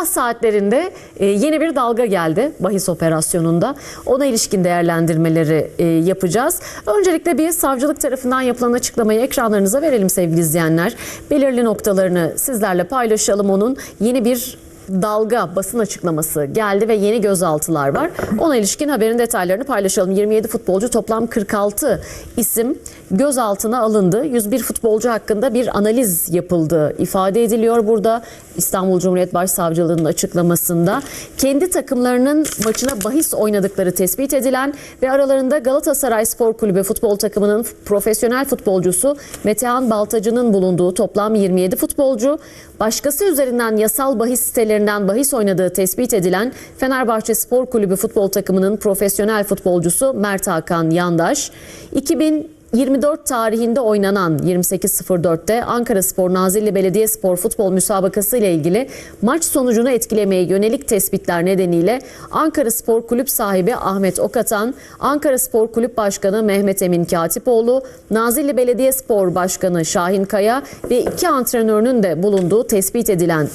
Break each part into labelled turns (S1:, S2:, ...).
S1: Sabah saatlerinde e, yeni bir dalga geldi bahis operasyonunda. Ona ilişkin değerlendirmeleri e, yapacağız. Öncelikle bir savcılık tarafından yapılan açıklamayı ekranlarınıza verelim sevgili izleyenler. Belirli noktalarını sizlerle paylaşalım onun. Yeni bir dalga basın açıklaması geldi ve yeni gözaltılar var. Ona ilişkin haberin detaylarını paylaşalım. 27 futbolcu toplam 46 isim gözaltına alındı. 101 futbolcu hakkında bir analiz yapıldığı ifade ediliyor burada. İstanbul Cumhuriyet Başsavcılığı'nın açıklamasında kendi takımlarının maçına bahis oynadıkları tespit edilen ve aralarında Galatasaray Spor Kulübü futbol takımının profesyonel futbolcusu Metehan Baltacı'nın bulunduğu toplam 27 futbolcu, başkası üzerinden yasal bahis sitelerinden bahis oynadığı tespit edilen Fenerbahçe Spor Kulübü futbol takımının profesyonel futbolcusu Mert Hakan Yandaş, 2000 24 tarihinde oynanan 28.04'te Ankara Spor Nazilli Belediyespor futbol müsabakası ile ilgili maç sonucunu etkilemeye yönelik tespitler nedeniyle Ankara Spor Kulüp sahibi Ahmet Okatan, Ankara Spor Kulüp Başkanı Mehmet Emin Katipoğlu, Nazilli Belediyespor Başkanı Şahin Kaya ve iki antrenörünün de bulunduğu tespit edilen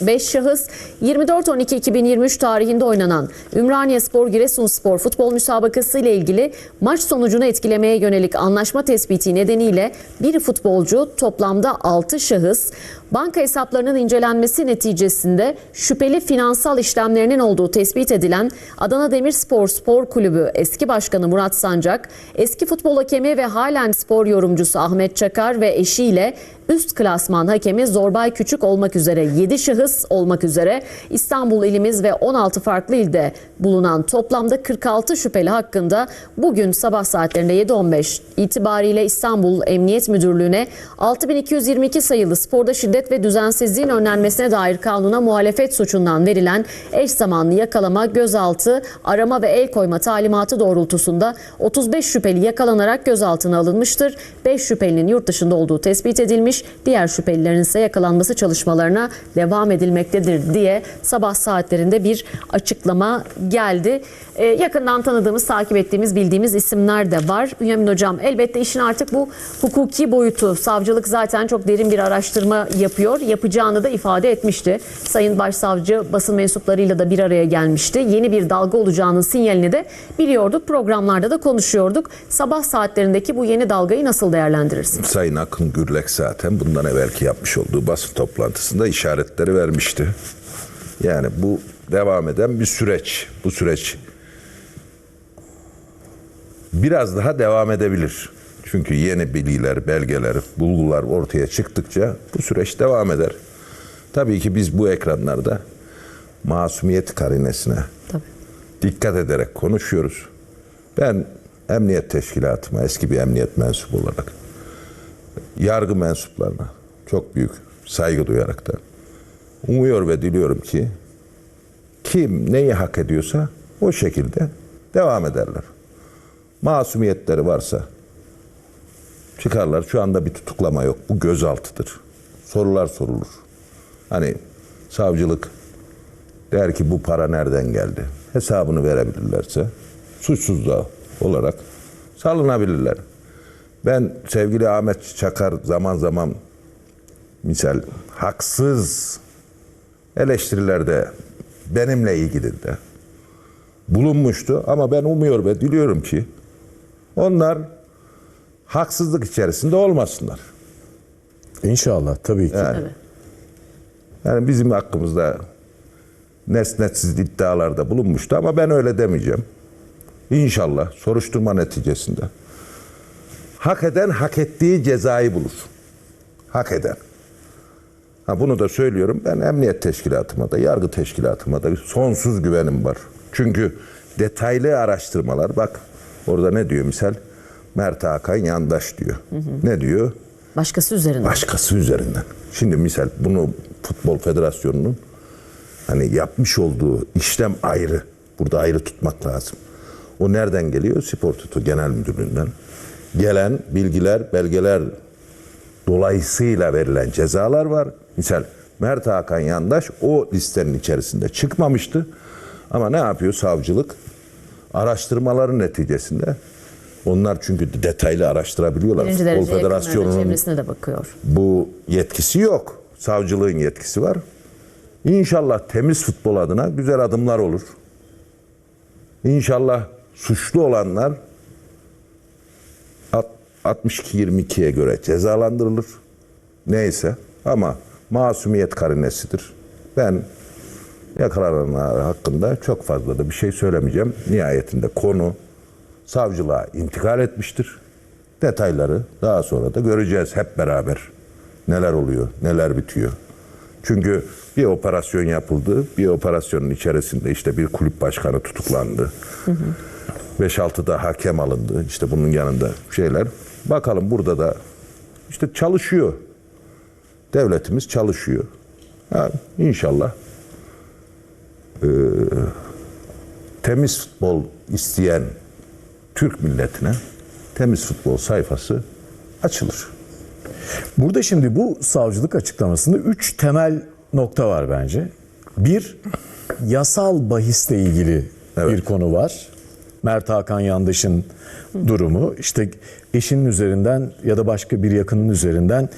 S1: 5 şahıs 24-12-2023 tarihinde oynanan Ümraniye Spor Giresunspor futbol müsabakası ile ilgili maç sonucunu etkilemeye yönelik anlaşma tespiti nedeniyle bir futbolcu toplamda 6 şahıs banka hesaplarının incelenmesi neticesinde şüpheli finansal işlemlerinin olduğu tespit edilen Adana Demirspor Spor Kulübü eski başkanı Murat Sancak, eski futbol hakemi ve halen spor yorumcusu Ahmet Çakar ve eşiyle üst klasman hakemi Zorbay Küçük olmak üzere 7 şahıs olmak üzere İstanbul ilimiz ve 16 farklı ilde bulunan toplamda 46 şüpheli hakkında bugün sabah saatlerinde 7.15 itibariyle İstanbul Emniyet Müdürlüğü'ne 6222 sayılı sporda şiddet ve düzensizliğin önlenmesine dair kanuna muhalefet suçundan verilen eş zamanlı yakalama, gözaltı, arama ve el koyma talimatı doğrultusunda 35 şüpheli yakalanarak gözaltına alınmıştır. 5 şüphelinin yurt dışında olduğu tespit edilmiş. Diğer şüphelilerin ise yakalanması çalışmalarına devam edilmektedir diye sabah saatlerinde bir açıklama geldi. Ee, yakından tanıdığımız, takip ettiğimiz, bildiğimiz isimler de var. Bünyamin Hocam elbette işin artık bu hukuki boyutu. Savcılık zaten çok derin bir araştırma yapıyor. Yapacağını da ifade etmişti. Sayın Başsavcı basın mensuplarıyla da bir araya gelmişti. Yeni bir dalga olacağının sinyalini de biliyorduk. Programlarda da konuşuyorduk. Sabah saatlerindeki bu yeni dalgayı nasıl değerlendirirsiniz?
S2: Sayın Akın Gürlek zaten bundan evvelki yapmış olduğu basın toplantısında işaretleri vermişti. Yani bu devam eden bir süreç. Bu süreç biraz daha devam edebilir. Çünkü yeni bilgiler, belgeler, bulgular ortaya çıktıkça bu süreç devam eder. Tabii ki biz bu ekranlarda masumiyet karinesine
S1: Tabii.
S2: dikkat ederek konuşuyoruz. Ben emniyet teşkilatıma eski bir emniyet mensubu olarak yargı mensuplarına çok büyük saygı duyarak da umuyor ve diliyorum ki kim neyi hak ediyorsa o şekilde devam ederler. Masumiyetleri varsa çıkarlar. Şu anda bir tutuklama yok. Bu gözaltıdır. Sorular sorulur. Hani savcılık der ki bu para nereden geldi? Hesabını verebilirlerse suçsuz da olarak salınabilirler. Ben sevgili Ahmet Çakar zaman zaman misal haksız eleştirilerde benimle ilgili de bulunmuştu ama ben umuyor ve diliyorum ki onlar haksızlık içerisinde olmasınlar.
S3: İnşallah tabii ki.
S2: Yani, yani bizim hakkımızda nesnetsiz iddialarda bulunmuştu ama ben öyle demeyeceğim. İnşallah soruşturma neticesinde hak eden hak ettiği cezayı bulur. Hak eden. Ha bunu da söylüyorum. Ben emniyet teşkilatıma da, yargı teşkilatıma da sonsuz güvenim var. Çünkü detaylı araştırmalar bak orada ne diyor misal Mert Hakan yandaş diyor. Ne diyor?
S1: Başkası üzerinden.
S2: Başkası üzerinden. Şimdi misal bunu Futbol Federasyonu'nun hani yapmış olduğu işlem ayrı. Burada ayrı tutmak lazım. O nereden geliyor? Spor Tutu Genel Müdürlüğü'nden. Gelen bilgiler, belgeler dolayısıyla verilen cezalar var. Misal Mert Hakan Yandaş o listenin içerisinde çıkmamıştı. Ama ne yapıyor savcılık? Araştırmaların neticesinde onlar çünkü detaylı araştırabiliyorlar.
S1: Birinci
S2: Futbol Federasyonu'nun
S1: de bakıyor.
S2: bu yetkisi yok. Savcılığın yetkisi var. İnşallah temiz futbol adına güzel adımlar olur. İnşallah suçlu olanlar at- 62-22'ye göre cezalandırılır. Neyse ama masumiyet karinesidir. Ben yakalananlar hakkında çok fazla da bir şey söylemeyeceğim. Nihayetinde konu savcılığa intikal etmiştir. Detayları daha sonra da göreceğiz hep beraber. Neler oluyor, neler bitiyor. Çünkü bir operasyon yapıldı. Bir operasyonun içerisinde işte bir kulüp başkanı tutuklandı. 5-6 da hakem alındı. İşte bunun yanında şeyler. Bakalım burada da işte çalışıyor. Devletimiz çalışıyor. Ha, inşallah e, temiz futbol isteyen Türk milletine temiz futbol sayfası açılır.
S3: Burada şimdi bu savcılık açıklamasında üç temel nokta var bence. Bir, yasal bahisle ilgili
S2: Evet.
S3: bir konu var. Mert Hakan Yandaş'ın durumu. İşte eşinin üzerinden ya da başka bir yakının üzerinden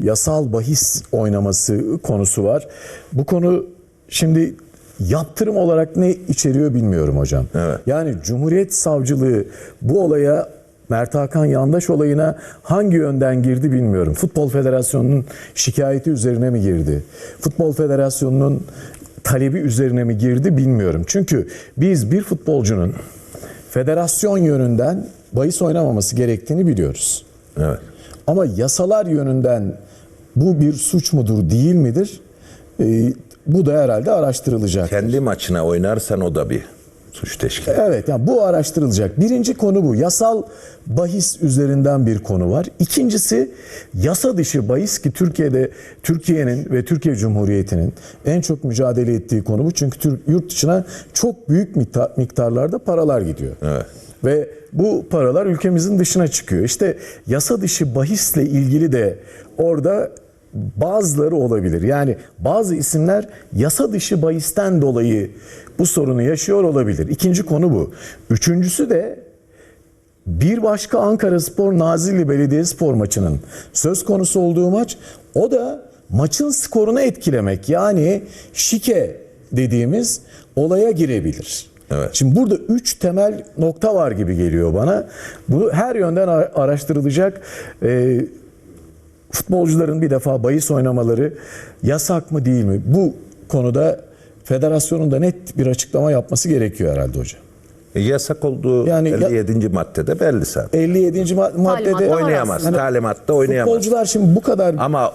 S3: yasal bahis oynaması konusu var. Bu konu şimdi yaptırım olarak ne içeriyor bilmiyorum hocam.
S2: Evet.
S3: Yani Cumhuriyet Savcılığı bu olaya Mert Hakan Yandaş olayına hangi yönden girdi bilmiyorum. Futbol Federasyonu'nun şikayeti üzerine mi girdi? Futbol Federasyonu'nun talebi üzerine mi girdi bilmiyorum. Çünkü biz bir futbolcunun federasyon yönünden bahis oynamaması gerektiğini biliyoruz.
S2: Evet.
S3: Ama yasalar yönünden bu bir suç mudur değil midir? Ee, bu da herhalde araştırılacak.
S2: Kendi maçına oynarsan o da bir suç teşkil. eder.
S3: Evet yani bu araştırılacak. Birinci konu bu. Yasal bahis üzerinden bir konu var. İkincisi yasa dışı bahis ki Türkiye'de Türkiye'nin ve Türkiye Cumhuriyeti'nin en çok mücadele ettiği konu bu. Çünkü Türk yurt dışına çok büyük miktar, miktarlarda paralar gidiyor.
S2: Evet.
S3: Ve bu paralar ülkemizin dışına çıkıyor. İşte yasa dışı bahisle ilgili de orada bazıları olabilir. Yani bazı isimler yasa dışı bahisten dolayı bu sorunu yaşıyor olabilir. İkinci konu bu. Üçüncüsü de bir başka Ankara Spor Nazilli Belediyespor maçının söz konusu olduğu maç o da maçın skorunu etkilemek yani şike dediğimiz olaya girebilir.
S2: Evet.
S3: Şimdi burada üç temel nokta var gibi geliyor bana. Bu her yönden ara- araştırılacak. Ee, futbolcuların bir defa bahis oynamaları yasak mı değil mi? Bu konuda federasyonun da net bir açıklama yapması gerekiyor herhalde hocam.
S2: E, yasak olduğu
S3: Yani ya-
S2: 57. maddede belli zaten.
S3: 57. ma- maddede
S1: Talimatta
S2: Oynayamaz.
S3: Yani
S2: Talimatta oynayamaz.
S3: Futbolcular şimdi bu kadar
S2: Ama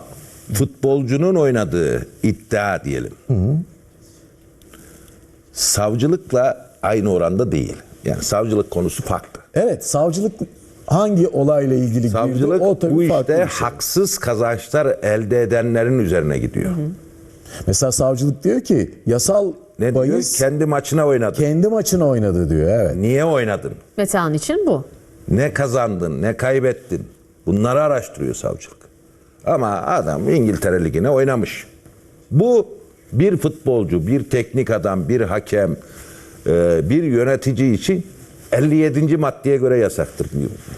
S2: futbolcunun oynadığı iddia diyelim. Savcılıkla aynı oranda değil. Yani savcılık konusu farklı.
S3: evet savcılık hangi olayla ilgili
S2: Savcılık
S3: girdi o tabii
S2: bu işte
S3: şey.
S2: haksız kazançlar elde edenlerin üzerine gidiyor.
S3: Mesela savcılık diyor ki yasal
S2: Ne
S3: bahis
S2: diyor? Kendi maçına oynadın.
S3: kendi maçını oynadı diyor evet.
S2: Niye oynadın?
S1: Metehan için bu.
S2: Ne kazandın, ne kaybettin? Bunları araştırıyor savcılık. Ama adam İngiltere Ligi'ne oynamış. Bu bir futbolcu, bir teknik adam, bir hakem, e, bir yönetici için 57. maddeye göre yasaktır.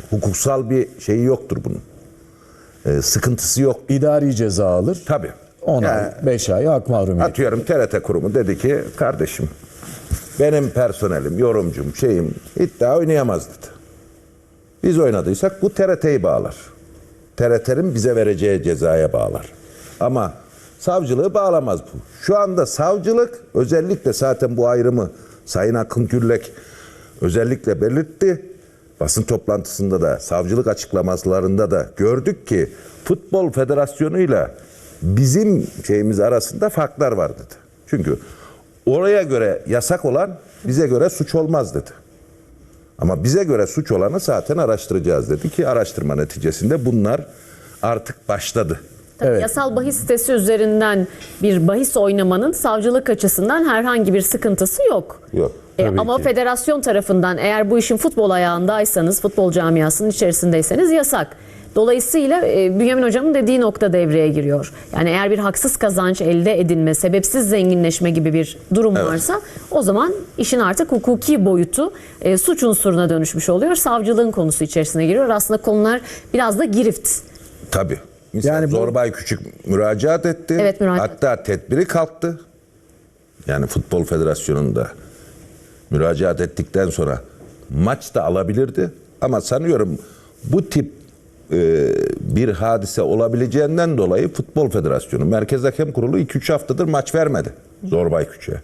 S2: Hukuksal bir şeyi yoktur bunun. E, Sıkıntısı yok.
S3: İdari ceza alır.
S2: Tabii.
S3: 10
S2: Yani
S3: ay, 5 ay hak mahrumiyet.
S2: Atıyorum TRT kurumu dedi ki kardeşim benim personelim, yorumcum, şeyim iddia oynayamaz dedi. Biz oynadıysak bu TRT'yi bağlar. TRT'nin bize vereceği cezaya bağlar. Ama savcılığı bağlamaz bu. Şu anda savcılık özellikle zaten bu ayrımı Sayın Akın Gürlek özellikle belirtti. Basın toplantısında da savcılık açıklamalarında da gördük ki Futbol Federasyonu'yla bizim şeyimiz arasında farklar var dedi. Çünkü oraya göre yasak olan bize göre suç olmaz dedi. Ama bize göre suç olanı zaten araştıracağız dedi ki araştırma neticesinde bunlar artık başladı.
S1: Tabii
S3: Evet.
S1: Yasal bahis sitesi üzerinden bir bahis oynamanın savcılık açısından herhangi bir sıkıntısı yok.
S2: Yok.
S1: E,
S3: Tabii
S1: ama
S3: ki.
S1: federasyon tarafından eğer bu işin futbol ayağındaysanız, futbol camiasının içerisindeyseniz yasak. Dolayısıyla e, Bünyamin Hocam'ın dediği nokta devreye giriyor. Yani eğer bir haksız kazanç elde edilme, sebepsiz zenginleşme gibi bir durum varsa o zaman işin artık hukuki boyutu e, suç unsuruna dönüşmüş oluyor. Savcılığın konusu içerisine giriyor. Aslında konular biraz da girift.
S2: Tabii. Mesela
S3: Yani bu-
S2: Zorbay Küçük müracaat etti.
S1: Evet, müracaat.
S2: Hatta tedbiri kalktı. yani Futbol Federasyonu'nda müracaat ettikten sonra maç da alabilirdi. Ama sanıyorum bu tip e, bir hadise olabileceğinden dolayı Futbol Federasyonu Merkez Hakem Kurulu 2-3 haftadır maç vermedi Zorbay Küçük'e.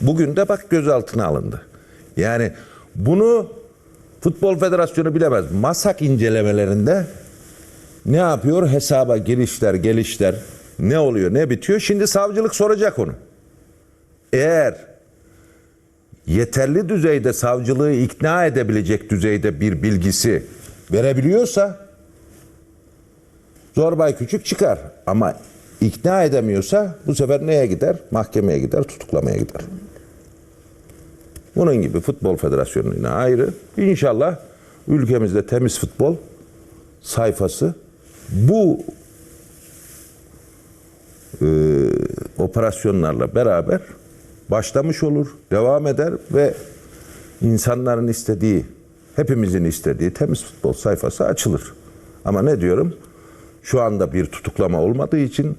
S2: Bugün de bak gözaltına alındı. Yani bunu Futbol Federasyonu bilemez. Masak incelemelerinde ne yapıyor? Hesaba girişler, gelişler. Ne oluyor, ne bitiyor? Şimdi savcılık soracak onu. Eğer yeterli düzeyde savcılığı ikna edebilecek düzeyde bir bilgisi verebiliyorsa Zorbay Küçük çıkar. Ama ikna edemiyorsa bu sefer neye gider? Mahkemeye gider, tutuklamaya gider. Bunun gibi Futbol Federasyonu'na ayrı. İnşallah ülkemizde temiz futbol sayfası bu e, operasyonlarla beraber başlamış olur, devam eder ve insanların istediği, hepimizin istediği temiz futbol sayfası açılır. Ama ne diyorum? Şu anda bir tutuklama olmadığı için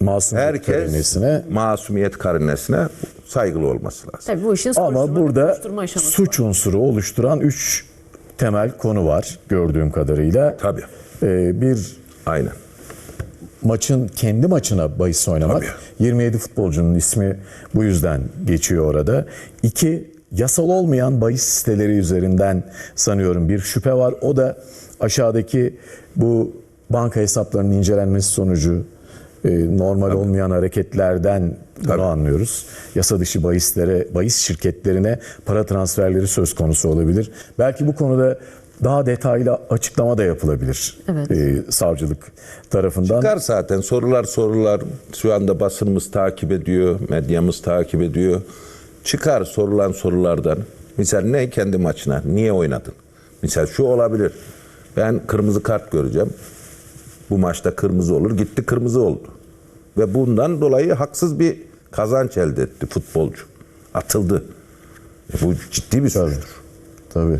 S3: Masumiyet
S2: herkes
S3: karinesine
S2: masumiyet karinesine saygılı olması lazım.
S1: Tabii bu işin
S3: Ama burada suç unsuru oluşturan üç temel konu var gördüğüm kadarıyla.
S2: Tabii.
S3: Ee, bir
S2: Aynen.
S3: Maçın kendi maçına bahis oynamak.
S2: Tabii.
S3: 27 futbolcunun ismi bu yüzden geçiyor orada. İki, yasal olmayan bahis siteleri üzerinden sanıyorum bir şüphe var. O da aşağıdaki bu banka hesaplarının incelenmesi sonucu e, normal olmayan hareketlerden bunu
S2: Tabii.
S3: anlıyoruz. Yasa dışı bahislere, bahis şirketlerine para transferleri söz konusu olabilir. Belki bu konuda daha detaylı açıklama da yapılabilir
S1: Evet.
S3: e, savcılık tarafından.
S2: Çıkar zaten sorular sorular. Şu anda basınımız takip ediyor, medyamız takip ediyor. Çıkar sorulan sorulardan. Misal ne kendi maçına? Niye oynadın? Misal şu olabilir. Ben kırmızı kart göreceğim. Bu maçta kırmızı olur. Gitti kırmızı oldu. Ve bundan dolayı haksız bir kazanç elde etti futbolcu. Atıldı. E bu ciddi bir suçtur.
S3: Tabii.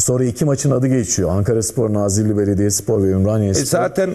S3: Sonra iki maçın adı geçiyor. Ankara Spor, Nazilli Belediyespor ve Ümraniye
S2: E
S3: Spor.
S2: zaten